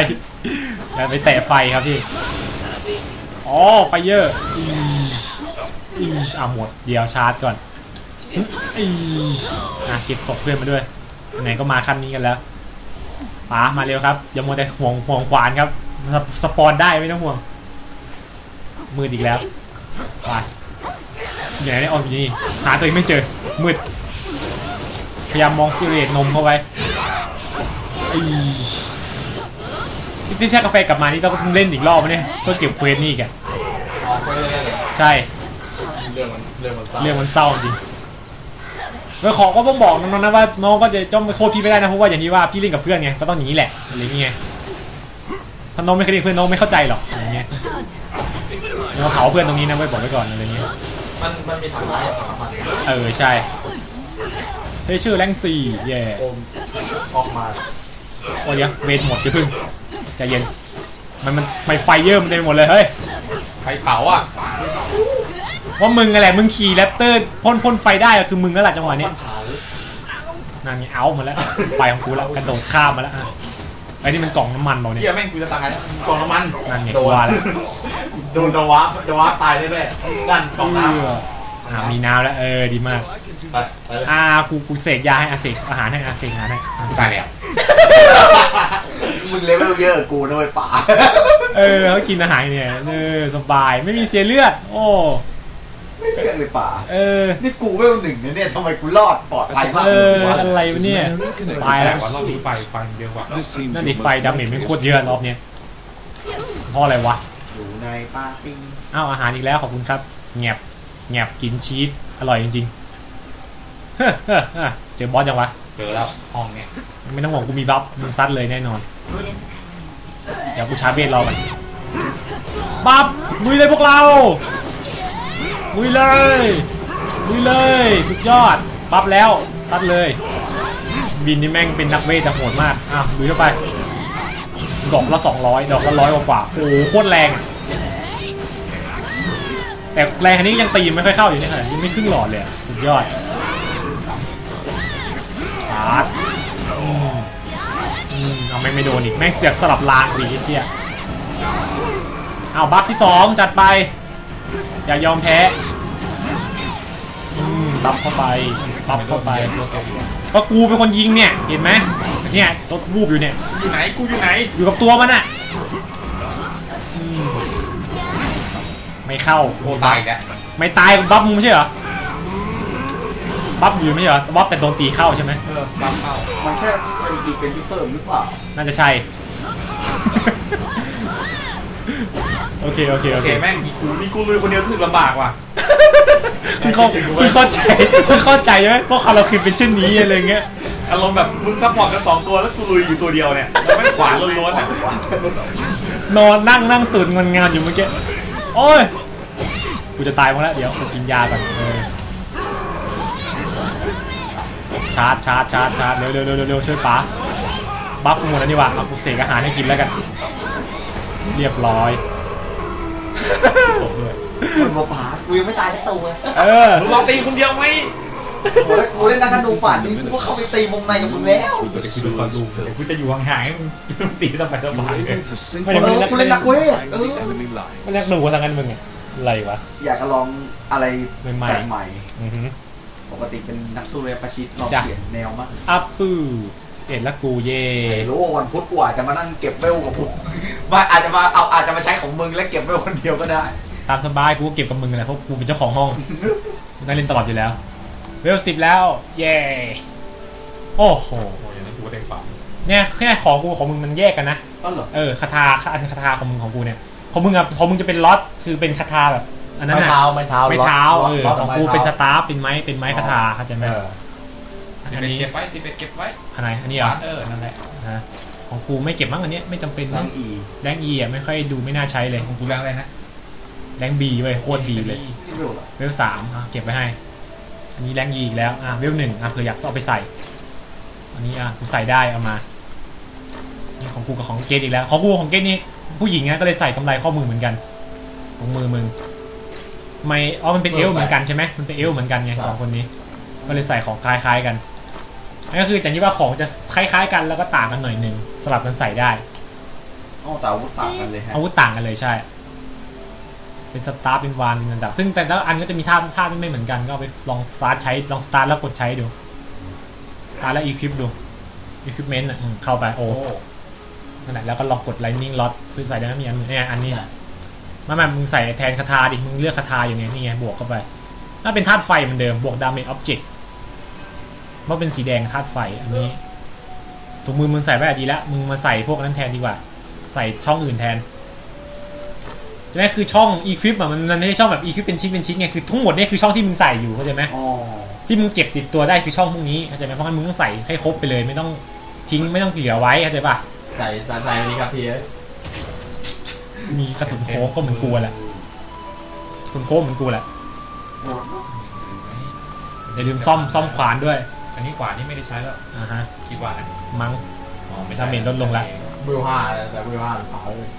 Speaker 1: แล้วไปแตะไฟครับพี่ อ๋อไฟเยอร์อีอีอะหมด เดี๋ยวชาร์จก่อนอีอะเก็บศพเพื่อนมาด้วยไหนก็มาขั้นนี้กันแล้วป๋ามาเร็วครับอย่ามัวแต่ห่วงห่วงขวานครับสปสปอนได้ไม่ต้องห่วงมืดอีกแล้วไปอยู่ไหนเนี่ยอ๋ออยู่นี่หาตัวเองไม่เจอมืดพยายามมองซิเรตนมเข้าไว้ ไอ้ที่ที่แช่กาแฟกลับมานี่ต้องเล่นอีกรอบไหมเนี่ยเพื่อเก็บเควสนี่อีกัน
Speaker 2: ออกไปเลยเหรอ
Speaker 1: ใช่
Speaker 2: เรื่องมันเรื่องมันเศร้า
Speaker 1: เรื่องมันเศร้าจริงแล้วขอก็ต้องบอกน้องๆนะว่าน้องก็จะจ้องไปโทษพี่ไม่ได้นะเพราะว่าอย่างที่ว่าพี่เล่นกับเพื่อนไงก็ต้องอย่างนี้แหละอะไรอย่างเงี้ยถ้าน้องไม่เคยเล่นเพื่อนน้องไม่เข้าใจหรอกอะไรเงี้ยเราเผาเพื่อนตรงนี้นะไว้บอกไว้ก่อนอะไรเงี้ย
Speaker 2: มันมันมีถังน้ำถังน้ำมัน
Speaker 1: เออใช่ใช้ชื่อแรงสี่แย่
Speaker 2: โอมออกมา
Speaker 1: โอ้ยเดี๋ยวเวทหมดอย่าพึ่ง ใจเย็น มันมันไม่ไฟเยอะมันเต็มไปหมดเลยเฮ้ย
Speaker 2: ใครเผาอะ
Speaker 1: ว่ามึงอะไรมึงขี่แรปเตอร์พ่นพ่นไฟได้ก็คือมึงแล้วล่ะจังหวะนี้
Speaker 2: มันเผา
Speaker 1: นั่นไงเอามาแล้วไฟของกูแล้วกระโดดข้ามมาแล้วอะไอ้นี่มันกล่องน้ำมันบอกเนี่ย
Speaker 2: เฮียแม่งกูจะตายกล่องน้ำมัน
Speaker 1: นั่นไง
Speaker 2: โดน
Speaker 1: ว่าแล้ว
Speaker 2: โดนดาวาร์ปดาวาร์ปตายแน่ๆนั่นกล่องน้
Speaker 1: เอออ่ามีน้ำแล้วเออดีมากำ
Speaker 2: ไปไปเลย
Speaker 1: อ่ากูกูเสกยาให้อาเสกอาหารให้อาเสกอาหารให้อะ
Speaker 2: ตายแล้ว
Speaker 5: มึงเลเวลเยอะกว่ากูนะเว้ยป๋า
Speaker 1: เออเขากินอาหารเนี่ยเออสบายไม่มีเสียเลือด โอ้
Speaker 5: ไม่เลือกเลยป๋า
Speaker 1: เออ
Speaker 5: นี่กูเวลหนึ่งนะเนี่ยทำไมกูรอดปลอดภัยมาก
Speaker 1: เอออะไรวะเนี่ยตายแล้ว
Speaker 2: วันรอบนี้ไฟไฟเยอะกว่า
Speaker 4: This seems
Speaker 1: นั่น
Speaker 4: your
Speaker 1: ดิ
Speaker 4: most
Speaker 1: ไฟดาเมจไม่โคตรเยอะรอบเนี้ยเพราะอะไรวะ
Speaker 5: อยู่ในปาร์ตี้
Speaker 1: อ้าวอาหารอีกแล้วขอบคุณครับแงบแงบกินชีสอร่อยจริงๆเฮ้อเฮ้อเฮ้อเจอบอสยังวะ
Speaker 2: เจอแล้วห้องเนี่ย
Speaker 1: ไม่ต้องห่วงกูมีบัฟมึงซัดเลยแน่นอนเดี๋ยวกูชาร์จเบสรอก่อนบัฟลุยเลยพวกเราลุยเลยลุยเลยสุดยอดบัฟแล้วซัดเลยบินนี่แม่งเป็นนักเวทแต่โหดมากอ้าวลุยเข้าไปดอกละ200 ดอกละร้อยกว่าๆโอ้โหโคตรแรง แต่แรงอันนี้ยังตีไม่ค่อยเข้าอยู่ในขณะนี้ไม่ครึ่งหลอดเลยสุดยอดาร์จอืมอืมเอาไม่งไม่โดนอีกแม่งเสียกสลับลางดีเสียเอาบัฟที่สองจัดไป อย่ายอมแพ้อืมบัฟเข้าไปบัฟเข้าไปก็กูเป็นคนยิงเนี่ย เห็นไหมเนี่ยรถวูบอยู่เนี่ย
Speaker 2: อยู่ไหนกูอยู่ไหน
Speaker 1: อยู่กับตัวมันอะอืมไม่เข้า
Speaker 2: โอ้ตายอีกแล้ว
Speaker 1: ไม่ตายบัฟมึงไม่ใช่เหรอ บัฟอยู่ไม่ใช่เหรอบัฟแต่โดนตีเข้าใช่ไหม
Speaker 2: เออปั๊มเข้า
Speaker 5: มันแค่เป็นดีเป็นที่เพิ่มหรือเปล่า
Speaker 1: น่าจะใช่ โอเค โอเค โอ
Speaker 2: โอ
Speaker 1: เค
Speaker 2: เคแม่งมีกูมีกูลุยคนเดียวรู้สึกลำบากว่ะ
Speaker 1: มึงเข้ามึงเข้าใจมึงเข้าใจไหมเพราะเขาเราคือเป็นเช่นนี้อะไรเงี้ย
Speaker 2: อารมณ์แบบมึงซัพพอร์ตกันสองตัวแล้วกูลุยอยู่ตัวเดียวเนี่ยแล้วไม่งขวานล้วนๆอะ
Speaker 1: นอนนั่งนั่งตื่นงานงานๆอยู่เมื่อกี้ โอ้ย กูจะตายมั้งแล้วเดี๋ยวกูกินยาก่อนเออ ชาร์จชาร์จชาร์จชาร์จเร็วเร็วเร็วเร็วเร็วช่วยป๋าบัฟกูหมดแล้วนี่ว่าเอากูเสกอาหารให้กินแล้วกัน เรียบร้อยตบด้วย
Speaker 5: มันมาป๋ากูยังไม่ตายสักตัว
Speaker 1: เออ
Speaker 2: มึงลองตีคนเดียวไหม
Speaker 5: โอ้แล้วกูเล่นนักธนูป่านนี้กูก็เข้าไปตีวงในกับมึงแล้ว
Speaker 4: through the
Speaker 2: กูดูก่อนดูเดี๋ยวกูจะอยู่ห่างๆให้มึงตีสบายสบาย
Speaker 4: able to safely
Speaker 1: ไม่
Speaker 5: เออกูเล่นนักเวทเออ
Speaker 1: ไม่เรียกหนูว่าทางนั้นมึงไงอะไรวะ
Speaker 5: อยากจะลองอะไร
Speaker 1: ใหม่ๆ
Speaker 5: แปลกใหม่ ปกติเป็นนักสู้เรือประชิดลอง
Speaker 1: จ้ะ
Speaker 5: เปลี่ยนแนวมาก
Speaker 1: อัพปื้เอ็ดละกูเย่
Speaker 5: ไม่รู้ว่าวันพุธกูอาจจะมานั่งเก็บเวลกับพวกว่าอาจจะมาเอาอาจจะมาใช้ของมึงแล้วเก็บเวลคนเดียวก็ได้
Speaker 1: ตามสบายกูก็เก็บกับมึงแหละเพราะกูเป็นเจ้าของห้องกูได้เล่นตลอดอยู่แล้ว เวลสิบแล้ว เย่โอ้โห
Speaker 2: โอ้ยอย่างนั้นกูก็เต็มปาก
Speaker 1: เนี่ยแค่ของกูของมึงมันแยกกันนะ
Speaker 5: ก็เหรอ
Speaker 1: เออคาถาอันคาถาของมึงของกูเนี่ยของมึงอะของมึงจะเป็นล็อตคือเป็นคาถาแบบ อันนั้น
Speaker 5: ไม่
Speaker 1: น่ะ
Speaker 5: เท้าไม่เท้า
Speaker 1: ไม่เท้า
Speaker 5: ล็
Speaker 1: เออ
Speaker 5: ล็
Speaker 1: ของกูเป็นสตาร์ฟเป็นไม้เป็นไม้คาถาเข้าใจไหม
Speaker 5: เออ
Speaker 2: สิ
Speaker 1: อั
Speaker 2: เป็น
Speaker 1: นี้
Speaker 2: เก็บไว้สิเป็นเก็บไว้
Speaker 1: อันไหนอันนี้เหรอ
Speaker 2: เออนั่นแหละ
Speaker 1: ฮะของกูไม่เก็บมั้งอันเนี้ยไม่จำเป็น
Speaker 5: นั่
Speaker 1: มั้
Speaker 5: ง
Speaker 1: ง
Speaker 5: อี
Speaker 1: แรงอีอะไม่ค่อยดูไม่น่าใช้เลย
Speaker 2: ของกูแรงอะไรนะ
Speaker 1: แรงบีเว้ยโคตรดีเลย
Speaker 5: ที่เวลเหรอ
Speaker 1: เวลสามอะเก็บไว้ให้ อันนี้แรงยีอีกแล้ว อะเวลหนึ่งอะเผื่ออยากเอาไปใส่ อันนี้อะกูใส่ได้เอามา นี่ของกูกับของเกตอีกแล้ว ของกูของเกตนี่ผู้หญิงนะก็เลยใส่กำไรข้อมือเหมือนกัน ของมือมึง ไม่อ๋อมันเป็นเอลเหมือนกันใช่ไหมมันเป็นเอลเหมือนกันไงสองคนนี้ ก็เลยใส่ของคล้ายๆกันนั่นก็คือจากที่ว่าของจะคล้ายๆกันแล้วก็ต่างกันหน่อยหนึ่งสลับกันใส่ได้
Speaker 5: อ๋อแต่อาวุธต่างกันเลยฮะ
Speaker 1: อาวุธต่างกันเลยใช่ เป็นสตาร์ทเป็นวานเป็นอันดับซึ่งแต่ละอันก็จะมีท่าท่าที่ไม่เหมือนกันก็เอาไปลองสตาร์ทใช้ลองสตาร์ทแล้วกดใช้ดูสตาร์ทแล้วอีควิปดูอีควิปเมนต์อะอืมเข้าไปโอ้นั่นแหละแล้วก็ลองกด lightning rod ซื้อใส่ได้ไหมมีอันเนี่ยอันนี้ไมาแม่มึงใส่แทนคาถาดิ มึงเลือกคาถาอยู่ไงนี่ไงบวกเข้าไปถ้าเป็นธาตุไฟเหมือนเดิมบวกดาเมจออบเจกต์ว่าเป็นสีแดงธาตุไฟอันนี้ถุงมือมึงใส่ไว้อะดีแล้วมึงมาใส่พวกนั้นแทนดีกว่า ใส่ช่องอื่นแทนใช่ไหมคือช่อง equip อะมันมันไม่ใช่ช่องแบบ equip เป็นชิ้นเป็นชิ้นไงคือทั้งหมดเนี่ยคือช่องที่มึงใส่อยู่เข้าใจไหม
Speaker 5: อ๋อ
Speaker 1: ที่มึงเก็บติดตัวได้คือช่องพวกนี้เข้าใจไหมเพราะงั้นมึงต้องใส่ให้ครบไปเลย ไม่ต้องทิ้งไม่ต้องเหลือไว้เข้าใจปะ
Speaker 5: ใส่ใส่ใส่อันนี้ครับพี่เอ้ย
Speaker 1: มีกระสุนโค้งก็เหมือนกูแหละกระสุนโค้งเหมือนกูแหละอย่าลืมซ่อมซ่อมขวานด้วย
Speaker 2: อันนี้ขวานนี่ไม่ได้ใช้แล้ว
Speaker 1: อ่าฮะ
Speaker 2: คิดว่านะ
Speaker 1: มั้ง
Speaker 2: อ๋อไม่ใช่
Speaker 1: ดาเมจลดลงละ
Speaker 5: เบลห้าแต่เบลห้าเผาเลย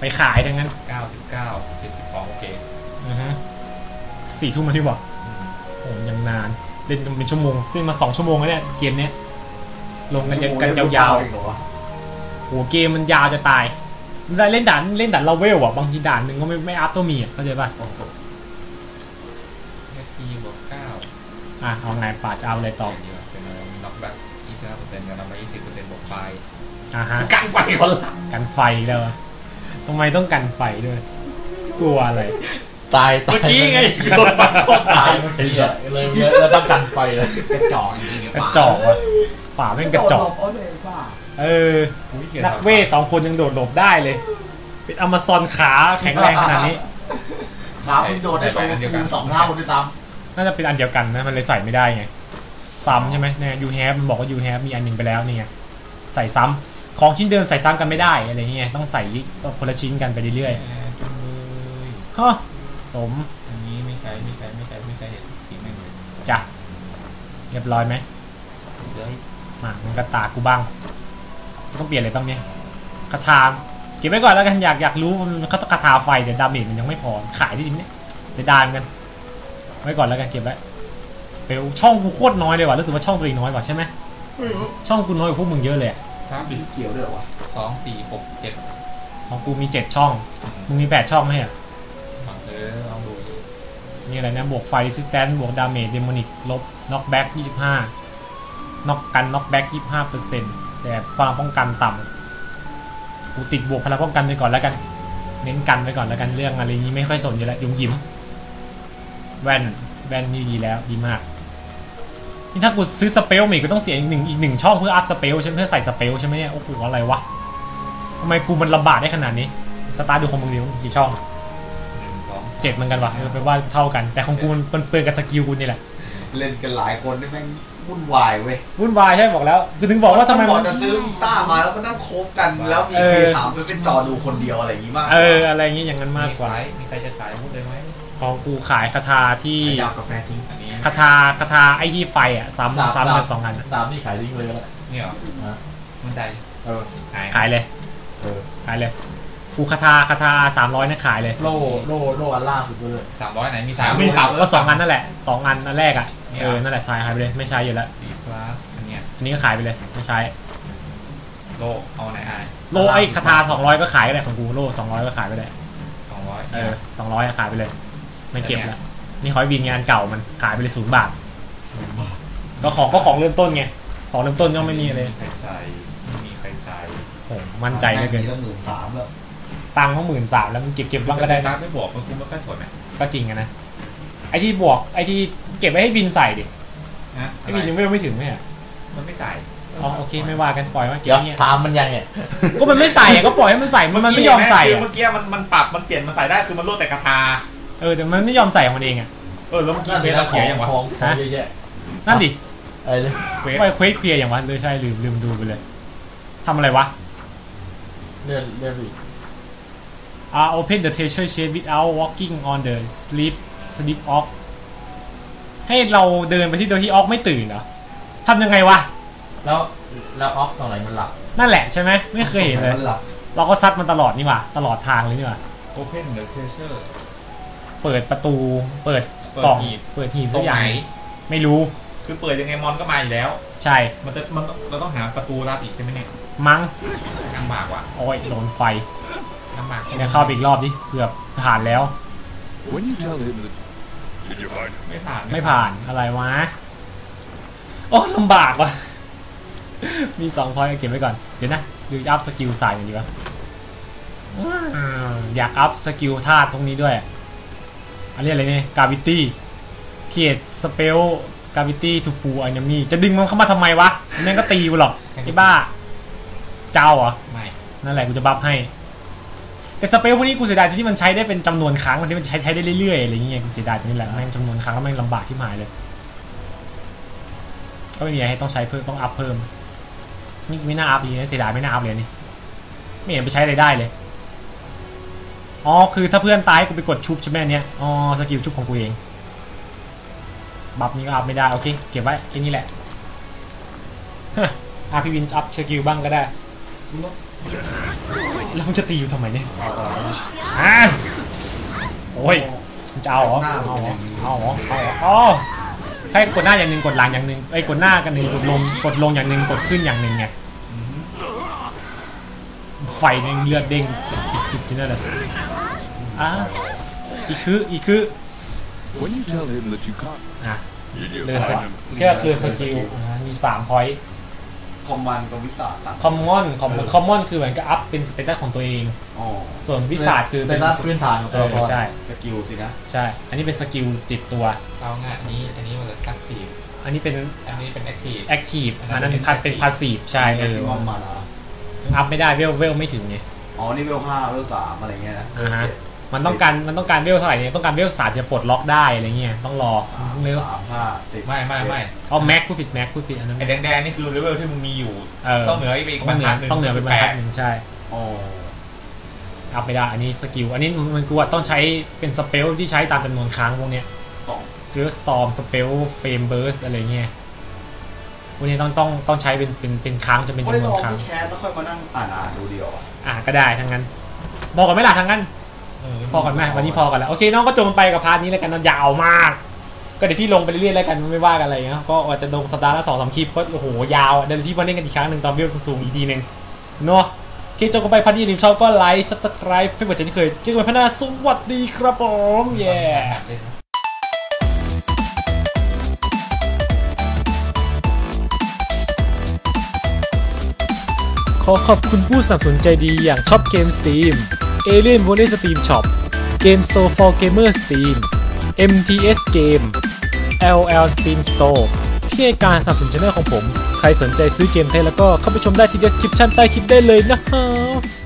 Speaker 1: ไปขายดังนั้น
Speaker 2: เก้าสิบเก้าเจ็ดสิบสองโอเค
Speaker 1: อือฮึสี่ทุ่มมาที่บอกโอ้ยังนานเล่นกันเป็นชั่วโมงซึ่งมาสองชั่วโมงแล้วเนี่ยเกมเนี้ยลงกันยังกันยาว
Speaker 5: อีกเหรอวะ
Speaker 1: ๆโหเกมมันยาวจะตายได้ เล่นด่านเล่นด่านเราเวลอะบางทีด่านหนึ่งก็ไม่ไม่อัพตัวมีอะเข้าใจป่ะ
Speaker 2: เอฟพีบวกเก้า
Speaker 1: อะเอาไงป่าจะเอาอะไรต่อ
Speaker 2: เดียวเป็นอะไรน็อกแบ็กยี่สิบห้าเปอร์เซ็นต์กับน็อกแบ็กยี่สิบเปอร์เซ็นต์บวกไฟ
Speaker 1: อ่าฮะ
Speaker 2: กันไฟคนละ
Speaker 1: กันไฟแล้วอะทำไมต้องกันไฟด้วย กลัวอะไร
Speaker 3: ตายตาย
Speaker 2: เมื่อกี้ไงโดนฟันโคตร
Speaker 3: ตา
Speaker 2: ตายย
Speaker 3: เมื่อกี้อะเลยแล้วต้องกันไฟเลย
Speaker 5: กระจอกจริงๆ
Speaker 1: กระจอกวะป่าแม่งกระจอก
Speaker 5: โดดหลบ เอาเลยป่า
Speaker 1: เออ นักเวทสองคนยังโดดหลบได้เลย เป็นอเมซอนขาแข็งแรงขนาดนี้
Speaker 5: ขามึงโดดได้สองคูณสองเท่าด้วยซ้
Speaker 1: น่าจะเป็นอันเดียวกันนะมันเลยใส่ไม่ได้ไง ซ้ำใช่ไหมเนี่ยยูแฮปมันบอกว่ายูแฮปมีอันหนึ่งไปแล้วนี่ไงใส่ซ้ำของชิ้นเดิมใส่ซ้ำกันไม่ได้อะไรเงี้ยต้องใส่คนละชิ้นกันไปเรื่อยๆฮะสม
Speaker 2: อันนี้ไม่ใช้ไม่ใช้ไม่ใช้ไม่ใช้เห็นทิ้งแม่งเลย
Speaker 1: จ้ะเรียบร้อยไหม
Speaker 2: เดี๋ยว
Speaker 1: มามันกระตากกูบ้าง ต้องเปลี่ยนอะไรบ้างเนี่ยคาถาเก็บไว้ก่อนแล้วกันอยากอยากรู้มันคาคาถาไฟเดี๋ยวดาเมจมันยังไม่พอขายได้ดิเนี่ยเสียดายเหมือนกันไว้ก่อนแล้วกันเก็บไว้สเปลช่องกูโคตรน้อยเลยว่ะรู้สึกว่าช่องตัวเองน้อยกว่าใช่ไหมช่องกูน้อยกว่าพวกมึงเยอะเลยอะ
Speaker 2: ครับำ
Speaker 5: เกี่ยวด้วยเหรอวะ
Speaker 2: สองสี่หกเจ็ด
Speaker 1: ของกูมีเจ็ดช่องมึงมีแปดช่องไหมอะ
Speaker 2: เออลองดู
Speaker 1: นี่อะไรนะบวกไฟ resistance บวกดาเมจเดมอนิกลบน็อกแบ็กยี่สิบห้าน็อกกันน็อกแบ็กยี่สิบห้าเปอร์เซ็นต์ แต่พลังป้องกันต่ำกูติดบวกพลังป้องกันไปก่อนแล้วกัน เน้นกันไปก่อนแล้วกันเรื่องอะไรนี้ไม่ค่อยสนอยู่แล้วยุ่มยิ้ม แว่นแว่นนี่ดีแล้วดีมากนี่ถ้ากูซื้อสเปลมาอีกก็ต้องเสียอีกหนึ่งอีกหนึ่งช่องเพื่ออัพสเปลใช่ไหมเพื่อใส่สเปลใช่ไหมเนี่ยโอ้โหอะไรวะทำไมกูมันลำบากได้ขนาดนี้สตาร์ทดูของมึงดิว่ากี่ช่อง
Speaker 2: หนึ่งสอง
Speaker 1: เจ็ดเหมือนกันวะเออแปลว่าเท่ากัน แต่ของกูมันมันเปลือนกับสกิลกูนี่แหละ
Speaker 5: เล่นกันหลายคนนี่แม่ง วุ่นวายเว้ย
Speaker 1: วุ่นวายใช่บอกแล้ว คือถึงบอกว่าทำไม
Speaker 5: บ
Speaker 1: มั
Speaker 5: อก
Speaker 1: น
Speaker 5: จะซื้อกีตาร์มาแล้วก็นั่งโคบกันแล้วมี
Speaker 1: เออ
Speaker 5: เพย์สามไปเป็นจอดูคนเดียวอะไรอย่างงี้มาก
Speaker 1: เอออะไรอย่างงี้อย่างนั้นมากกว่า
Speaker 2: ขยมีใครจะขายอาวุธเลยไหม
Speaker 1: ของกูขายคาถาที่
Speaker 5: ยาวกาแฟทิ้ง
Speaker 2: อันนี้
Speaker 1: คาถาคาถาไอ้ที่ไฟอะซ้ำซ้ำกันสองอันอะ
Speaker 3: ตามที่ขายทิ้งเลยก็แล้ว
Speaker 2: เนี่ยเหรอ
Speaker 3: ฮะ
Speaker 2: มันใจ
Speaker 3: เออ
Speaker 2: ขาย
Speaker 1: ขายเลย
Speaker 3: เออ
Speaker 1: ขายเลยกูคาถาคาถาสามร้อยเนี่ยขายเลย
Speaker 3: โล่โล่โล่อันล่าสุดเลย
Speaker 2: สามร้อยไหนมีสามมีสาม
Speaker 1: ก็สองอันนั่นแหละสองอันอันแรกอะ เออนั่นแหละขายขายไปเลยไม่ใช้อยู่แล้ว
Speaker 2: สี่คลาสอันเนี้ย
Speaker 1: อันนี้ก็ขายไปเลยไม่ใช้
Speaker 2: โลเอาไหนอาย
Speaker 1: โลไอ้คาถาสองร้อยก็ขายก็ได้ของกูโลสองร้อยก็ขายไปเลย
Speaker 2: สองร้อย
Speaker 1: เออสองร้อยขายไปเลย ไม่เก็บแล้วนี่หอยวินงานเก่ามันขายไปเลยศูนย์บาทก็ของก็ของเริ่มต้นไงของเริ่มต้นก็ไม่มีอะไร
Speaker 2: ใครใส่ไม่มีใครใส่
Speaker 1: โอ้โหมั่นใจเหลือเกิน
Speaker 5: มีตั้งหมื่นสามแล้ว
Speaker 1: ตังค์เขาหมื่นสามแล้วมันเก็บเก็บบ้างก็ได้
Speaker 2: ตั
Speaker 1: นะ
Speaker 2: ไม่บอกมันคุ้มไม่ค่อยสนอะ
Speaker 1: ก็จริงอะนะ ไอ้ที่บวกไอ้ที่เก็บไว้ให้วินใส่ดิ
Speaker 2: นะ
Speaker 1: ไอ้วินยังไม่ไม่ถึงไหมอะ
Speaker 2: มันไม่ใส่
Speaker 1: อ๋อโอเคไม่ว่ากันปล่อยว่าเก็บ
Speaker 3: เดี๋ยว
Speaker 1: เงี้ย
Speaker 3: ถามมันยังเนี่ย
Speaker 1: ก็มันไม่ใส่อะก็ปล่อยให้มันใส่มันมันไม่ยอมใส่
Speaker 2: คือ
Speaker 1: อะ
Speaker 2: เมื่อกี้มันมันปรับมันเปลี่ยนมันใส่ได้คือมันลดแต่กระทา
Speaker 1: เออแต่มันไม่ยอมใส่ของมันเองอะ
Speaker 2: เออแล้วเมื่อกี้
Speaker 3: นั่น
Speaker 2: เว
Speaker 3: เป็น
Speaker 2: ลา
Speaker 3: ข
Speaker 2: เขี
Speaker 3: อยง
Speaker 2: นยังวะ
Speaker 3: ของของเยอะแยะ
Speaker 1: นั่นดิ
Speaker 3: อะไรเลย
Speaker 2: เควส
Speaker 1: ว่าเควสเคลียร์อย่างวะเลยใช่ลืมลืมดูไปเลยทำอะไรวะ
Speaker 3: เลื่อนเลื่อนไปอีก
Speaker 1: อ่า open the treasure chest without walking on the sleep sleep off ให้เราเดินไปที่โดยที่ออกไม่ตื่นเหรอทำยังไงวะ
Speaker 3: แล้วแล้วออฟตรงไหนมันหลับ
Speaker 1: นั่นแหละใช่ไหมไม่เคยเห็นเลย
Speaker 5: มันหลับ
Speaker 1: เราก็ซัดมันตลอดนี่หว่าตลอดทางเลยนี่หว่า
Speaker 2: โอเพนเดอะเทเชอร์
Speaker 1: เปิดประตู เปิด
Speaker 2: เปิด
Speaker 1: กล่อง
Speaker 2: หีบ
Speaker 1: เปิดหีบ
Speaker 2: ตร
Speaker 1: ทุ
Speaker 2: ง
Speaker 1: กอ
Speaker 2: ไห
Speaker 1: ย่าง
Speaker 2: น
Speaker 1: ไม่รู้
Speaker 2: คือเปิดยังไงมอนก็มาอยู่แล้ว
Speaker 1: ใช่
Speaker 2: มันจะมันเราต้องหาประตูลับอีกใช่ไหมเนี่ย
Speaker 1: มั้ง
Speaker 2: ลำบากว่ะ
Speaker 1: โอ้ยโดนไฟ
Speaker 2: ลำบาก
Speaker 1: เดี๋ยวเข้าไปอีกรอบดิเกือบผ่านแล้ว
Speaker 4: When you tell him that
Speaker 2: ไม่ผ่าน
Speaker 1: ไม่ผ่านอะไรวะ โอ้ลำบากว่ะ มีสองพอยต์เก็บไว้ก่อน เดี๋ยวนะดูอัพสกิลใส่หน่อยดีวะอืมอยากอัพสกิลธาตุตรงนี้ด้วย อันนี้อะไรเนี่ยกาวิตี้เขียดสเปล gravity to pull enemy จะดึงมันเข้ามาทำไมวะแม่งก็ตีกูหรอกไอ้บ้า เจ้าเหรอ
Speaker 3: ไม่
Speaker 1: นั่นแหละกูจะบัฟให้ แต่สเปลพวกนี้กูเสียดายที่มันใช้ได้เป็นจำนวนครั้งมันที่มันใช้ใช้ได้เรื่อยๆอะไรอย่างเงี้ยกูเสียดายตรงนี้แหละแม่งจำนวนครั้งแล้วแม่งลำบากที่หายเลย ก็ไม่มีอะไรให้ต้องใช้เพิ่มต้องอัพเพิ่มนี่ไม่น่าอัพดีนะเสียดายไม่น่าอัพเลยนี่ไม่เห็นไปใช้อะไรได้เลยอ๋อคือถ้าเพื่อนตายให้กูไปกดชุบใช่ไหมเนี้ยอ๋อสกิลชุบของกูเองบัฟนี้ก็อัพไม่ได้โอเคเก็บไว้แค่นี้แหละอะพี่วินอัพสกิลบ้างก็ได้ แล้วมึงจะตีอยู่ทำไมเนี่ยอะโอ้ยมึงจะเอาเหรอ
Speaker 3: หน้า
Speaker 1: เอา
Speaker 3: มัน
Speaker 1: เหร
Speaker 3: เป็
Speaker 1: อน
Speaker 3: อย่างนี้
Speaker 1: เอาเหรอเอาเหรออ๋อให้กดหน้าอย่างหนึ่งกดหลังอย่างหนึ่งไอ้ยกดหน้ากันหนึ่งกดลงกดลงอย่างหนึ่งกดขึ้นอย่างหนึ่งไง
Speaker 3: อือฮึ
Speaker 1: ไฟเนี่ยเลือดเด้งจิบๆที่นั่นแหละอะอีกคืออีกคือ
Speaker 4: When you tell him that you can't
Speaker 1: อะเดินสกิลเชื่อเดินสกิลอะมีสามพอยต์
Speaker 5: คอมมันกับวิสาหลัง
Speaker 1: คอมมอนคอมคอมมอนคือเหมือนกับอัพเป็นสเตตัสของตัวเอง
Speaker 5: อ๋อ
Speaker 1: ส่วนวิสาดคือ
Speaker 3: เป็
Speaker 1: เป็นน
Speaker 3: หน้าพื้นฐานของ
Speaker 1: เอ
Speaker 3: ตัว
Speaker 1: อ
Speaker 3: ละคร
Speaker 1: ใช่
Speaker 5: สกิลสินะ
Speaker 1: ใช่ อันนี้เป็นสกิลติดตัว
Speaker 6: เอาง่ายอันนี้ อันนี้มันจะตักสี
Speaker 1: อันนี้เป็น
Speaker 6: อันนี้เป็นแอคทีฟ
Speaker 1: แอคทีฟ
Speaker 6: อั
Speaker 1: อัน
Speaker 6: นนั้
Speaker 1: นั้น
Speaker 6: นเป็น
Speaker 1: พัดเป็น
Speaker 6: passive
Speaker 1: พาสซีฟใช่เออ
Speaker 5: ที่ว่ามานะ
Speaker 1: อัพไม่ได้เวลเวลไม่ถึงไง
Speaker 5: อ๋อ นี่เวลห้าเวลสามอะไรเงี้ยนะ
Speaker 1: อ่าฮะ มันต้องการมันต้องการเวลเท่าไหร่เนี่ยต้องการเวลสามจะปลดล็อกได้อะไรเงี้ยต้องรอเวล
Speaker 5: สามห้าสิบ
Speaker 6: ไม่ไม่ไม่
Speaker 1: เอาแม็กผู้ผิดแม็กผู้ผิดอันนั้น
Speaker 6: ไอ้แดงๆนี่คือเลเวลที่มึงมีอยู่
Speaker 1: เออ
Speaker 6: ต้องเหนืออีกอีก
Speaker 1: ต้องเหนือ
Speaker 6: รทัดหนึ่ง
Speaker 1: ต้องเหนือเป็นบรรทัดหนึ่งใช่
Speaker 5: อ๋อ
Speaker 1: อัพไม่ได้อันนี้สกิลอันนี้มันกูว่าต้องใช้เป็นสเปลที่ใช้ตามจำนวนครั้งพวกเนี้ย
Speaker 5: สอง
Speaker 1: สเปลสตอมสเปลเฟมเบิร์สอะไรเงี้ยพวกนี้ต้องต้องต้องใช้เป็นเป็นเป็นครั้งจะเป็น
Speaker 5: ไม่
Speaker 1: จำน
Speaker 5: ล
Speaker 1: วน
Speaker 5: อง
Speaker 1: ครั้ง
Speaker 5: ที่แคสแล้วค่อยมานั่งอ่านอ่านดูเดียวอะ
Speaker 1: อะก็ได้ทั้งนั้นบอกกันไหมล่ะทั้งนั้น
Speaker 6: ออ
Speaker 1: พอกันไหมวันนี้พอกันแล้วโอเคน้องก็จงไปกับพาร์ทนี้แล้วกันนะยาวมาก ก็เดี๋ยวพี่ลงไปเรื่อยๆแล้วกันไม่ว่ากันอะไรเงี้ยก็อาจจะลงสัปดาห์ละสองสามคลิปก็โอ้โหยาวอะเดี๋ยวพี่มาเล่นกันอีกครั้งหนึ่งตอนเวลสูงๆอีกทีหนึ่งเนาะโอเคจงกันไปพาร์ทนี้ลืมชอบก็ไลค์ subscribe เฟซบุ๊กเช่เคยเจอกันพัฒนาสวัสดีครับผมเย้ขอขอบคุณผู้สนับสนุนใจดีอย่างช็อปเกม Steam Alien Volley Steam Shop Game Store for Gamer Steam MTS Game LL Steam Store ที่ให้การสนับสนุนช่องของผม ใครสนใจซื้อเกมไทยแล้วก็เข้าไปชมได้ที่ description ใต้คลิปได้เลยนะครับ